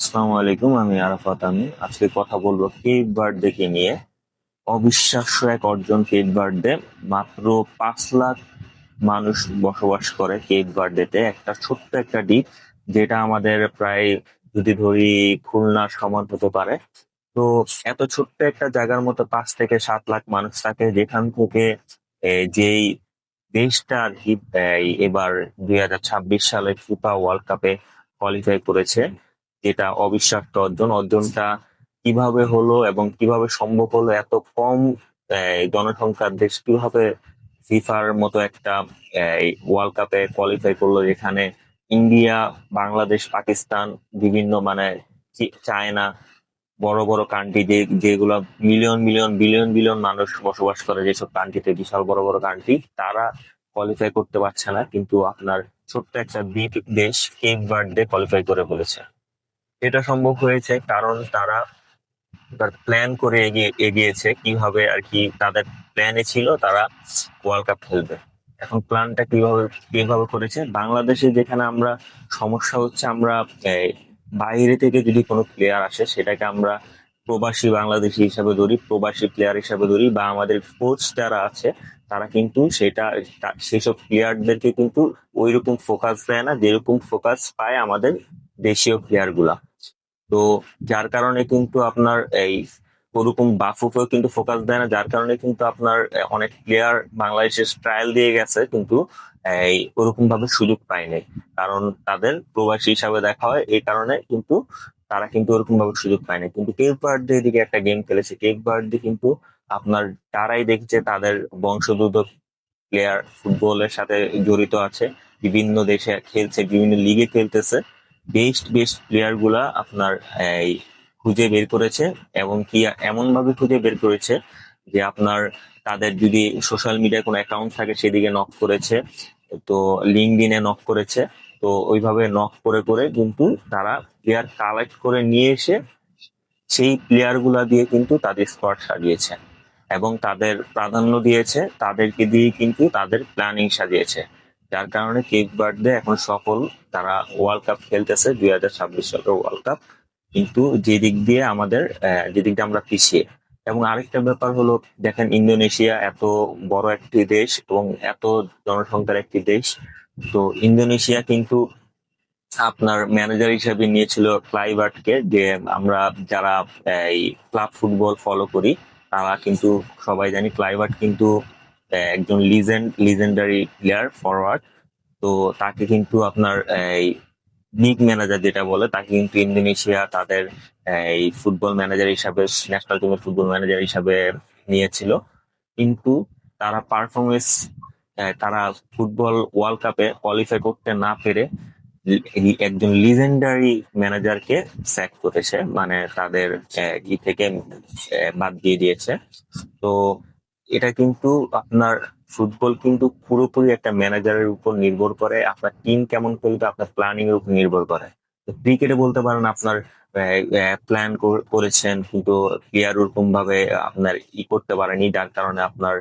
আসসালামু আলাইকুম, আমি আরাফাত আমি আজকে কথা বলব কেপ বার্থডে নিয়ে। অবিশ্বাস্য এক অর্জন কেপ বার্থডে মাত্র পাঁচ লাখ মানুষ বসবাস করে কেপ বার্থডেতে একটা ছোট্ট একটা দ্বীপ, যেটা আমাদের প্রায় যদি ধরি খুলনার সমান হতে পারে। তো এত ছোট্ট একটা জায়গার মতো পাঁচ থেকে সাত লাখ মানুষ থাকে, যেখান থেকে যেই দেশটা আর কি এবার দুই হাজার ছাব্বিশ সালে ফিফা ওয়ার্ল্ড কাপে কোয়ালিফাই করেছে। যেটা অবিশ্বাস্য অর্জন, অর্জনটা কীভাবে হলো এবং কীভাবে সম্ভব হলো, এত কম জনসংখ্যার দেশ কীভাবে ফিফার মতো একটা ওয়ার্ল্ড কাপে কোয়ালিফাই করল যেখানে ইন্ডিয়া, বাংলাদেশ, পাকিস্তান, বিভিন্ন মানে চায়না, বড় বড় কান্ট্রি যে, যেগুলো মিলিয়ন মিলিয়ন বিলিয়ন বিলিয়ন মানুষ বসবাস করে যেসব কান্ট্রিতে বিশাল বড় বড় কান্ট্রি তারা কোয়ালিফাই করতে পারছে না, কিন্তু আপনার ছোট্ট একটা দ্বীপ দেশ কেপ বার্থডে কোয়ালিফাই করে বলেছে এটা সম্ভব হয়েছে কারণ তারা প্ল্যান করে এগিয়ে, এগিয়েছে কীভাবে আর কি তাদের প্ল্যানে ছিল তারা ওয়ার্ল্ড কাপ খেলবে। এখন প্ল্যানটা কীভাবে কীভাবে করেছে? বাংলাদেশে যেখানে আমরা সমস্যা হচ্ছে আমরা বাইরে থেকে যদি কোনো প্লেয়ার আসে সেটাকে আমরা প্রবাসী বাংলাদেশি হিসাবে ধরি, প্রবাসী প্লেয়ার হিসাবে ধরি বা আমাদের কোচ যারা আছে তারা কিন্তু সেটা সেসব প্লেয়ারদেরকে কিন্তু ওইরকম ফোকাস দেয় না, যেরকম ফোকাস পায় আমাদের দেশীয় প্লেয়ারগুলা। তো যার কারণে কিন্তু আপনার এই ওরকম বাফুফেও কিন্তু ফোকাস দেয় না, যার কারণে কিন্তু আপনার অনেক প্লেয়ার বাংলাদেশে ট্রায়াল দিয়ে গেছে, কিন্তু এই ওরকম ভাবে সুযোগ পায়নি। কারণ তাদের প্রবাসী হিসাবে দেখা হয়, এই কারণে কিন্তু তারা কিন্তু ওরকম ভাবে সুযোগ পায়নি। কিন্তু কেক বার্থডে এদিকে একটা গেম খেলেছে। কেক বার্থডে কিন্তু আপনার তারাই দেখছে, তাদের বংশোদ্ভূত প্লেয়ার ফুটবলের সাথে জড়িত আছে। বিভিন্ন দেশে খেলছে, বিভিন্ন লিগে খেলতেছে। বেস্ট বেস্ট প্লেয়ারগুলা আপনার, এই, খুঁজে বের করেছে এবং কি এমন ভাবে খুঁজে বের করেছে যে আপনার তাদের যদি সোশ্যাল মিডিয়ায় কোনো অ্যাকাউন্ট থাকে সেদিকে নক করেছে, তো লিঙ্কডিনে নক করেছে, তো ওইভাবে নক করে করে কিন্তু তারা প্লেয়ার কালেক্ট করে নিয়ে এসে সেই প্লেয়ারগুলা দিয়ে কিন্তু তাদের স্কোয়াড সাজিয়েছে এবং তাদের প্রাধান্য দিয়েছে, তাদেরকে দিয়ে কিন্তু তাদের প্ল্যানিং সাজিয়েছে। যার কারণে কেক বার্থডে এখন সফল। তারা ওয়ার্ল্ড কাপ খেলতেছে, দুই হাজার ছাব্বিশ সালের ওয়ার্ল্ড কাপ কিন্তু যে দিক দিয়ে আমাদের যে দিক দিয়ে আমরা পিছিয়ে। এবং আরেকটা ব্যাপার হলো, দেখেন ইন্দোনেশিয়া এত বড় একটি দেশ এবং এত জনসংখ্যার একটি দেশ। তো ইন্দোনেশিয়া কিন্তু আপনার ম্যানেজার হিসেবে নিয়েছিল ক্লাইবার্টকে যে আমরা যারা এই ক্লাব ফুটবল ফলো করি, তারা কিন্তু সবাই জানি ক্লাইবার্ট কিন্তু একজন লিজেন্ড লিজেন্ডারি প্লেয়ার ফরওয়ার্ড তো তাকে কিন্তু আপনার, এই লিগ ম্যানেজার যেটা বলে, তাকে কিন্তু ইন্দোনেশিয়া তাদের, এই ফুটবল ম্যানেজার হিসাবে ন্যাশনাল টিমের ফুটবল ম্যানেজার হিসাবে নিয়েছিল। কিন্তু তারা পারফরমেন্স তারা ফুটবল ওয়ার্ল্ড কাপে কোয়ালিফাই করতে না পেরে একজন লিজেন্ডারি ম্যানেজারকে স্যাক করেছে। মানে তাদের ই থেকে বাদ দিয়ে দিয়েছে। তো এটা কিন্তু আপনার ফুটবল কিন্তু পুরোপুরি একটা ম্যানেজারের উপর নির্ভর করে, আপনার টিম কেমন খেলবে, আপনার প্ল্যানিং এর উপর নির্ভর করে। ক্রিকেটে বলতে পারেন আপনার প্ল্যান করেছেন কিন্তু প্লেয়ার ওরকম ভাবে আপনার ই করতে পারেনি, যার কারণে আপনার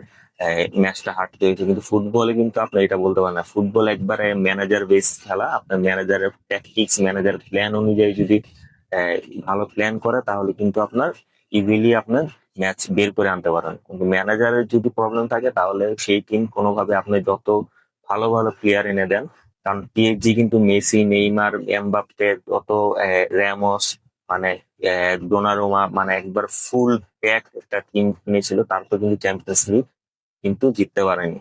ম্যাচটা হারতে হয়েছে। কিন্তু ফুটবলে কিন্তু আপনার এটা বলতে পারেন না ফুটবল একবারে ম্যানেজার বেস খেলা, আপনার ম্যানেজারের ট্যাকটিক্স ম্যানেজার প্ল্যান অনুযায়ী যদি ভালো প্ল্যান করে, তাহলে কিন্তু আপনার ইজিলি আপনার ম্যাচ বের করে আনতে পারেন। কিন্তু ম্যানেজারের যদি প্রবলেম থাকে, তাহলে সেই টিম কোনোভাবে আপনি যত ভালো ভালো প্লেয়ার এনে দেন, কারণ পিএসজি কিন্তু মেসি, নেইমার, এমবাপ্পে অত র্যামোস মানে ডোনারোমা মানে একবার ফুল প্যাক একটা টিম কিনেছিল, তারপর কিন্তু চ্যাম্পিয়ন্স লিগ কিন্তু জিততে পারেনি।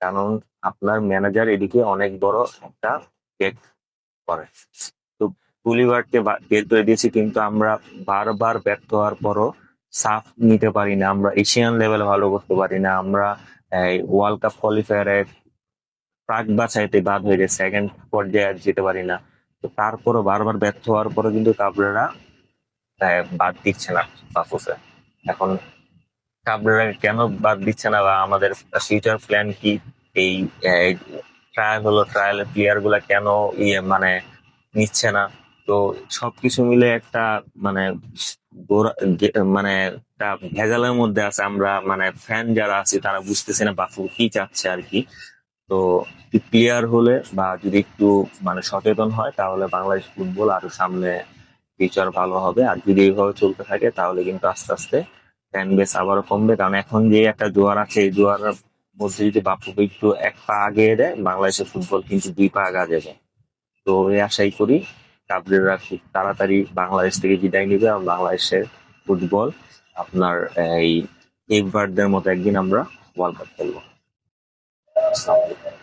কারণ আপনার ম্যানেজার এদিকে অনেক বড় একটা পেক করে। তো বের করে দিয়েছি, কিন্তু আমরা বারবার ব্যর্থ হওয়ার পরও সাফ নিতে পারি না। আমরা এশিয়ান লেভেলে ভালো করতে পারি না। আমরা ওয়ার্ল্ড কাপ কোয়ালিফায়ারে প্রাক বাছাইতে বাদ হয়ে যায় সেকেন্ড পর্যায়ে আর যেতে পারি না। তো তারপরও বারবার ব্যর্থ হওয়ার পরও কিন্তু কাবরেরা বাদ দিচ্ছে না বাফুফে। এখন কাবরেরা কেন বাদ দিচ্ছে না বা আমাদের ফিউচার প্ল্যান কি? এই ট্রায়াল হলো ট্রায়ালের প্লেয়ারগুলা কেন ইয়ে মানে নিচ্ছে না? তো সবকিছু মিলে একটা মানে মানে একটা ভেজালের মধ্যে আছে আমরা মানে ফ্যান যারা আছি তারা বুঝতেছি না বাফু কি চাচ্ছে আর কি। তো ক্লিয়ার হলে বা যদি একটু মানে সচেতন হয় তাহলে বাংলাদেশ ফুটবল আরও সামনে ফিউচার ভালো হবে। আর যদি এইভাবে চলতে থাকে তাহলে কিন্তু আস্তে আস্তে ফ্যান বেস আবারও কমবে। কারণ এখন যে একটা জোয়ার আছে, এই জোয়ার মধ্যে যদি বাপুকে একটু এক পা আগিয়ে দেয়, বাংলাদেশের ফুটবল কিন্তু দুই পা আগে যাবে। তো এই আশাই করি কাবদের রাখি তাড়াতাড়ি বাংলাদেশ থেকে বিদায় নিবে এবং বাংলাদেশের ফুটবল। আপনার, এই এভারদের মতো একদিন আমরা ওয়ার্ল্ড কাপ খেলব। আসসালামাইকুম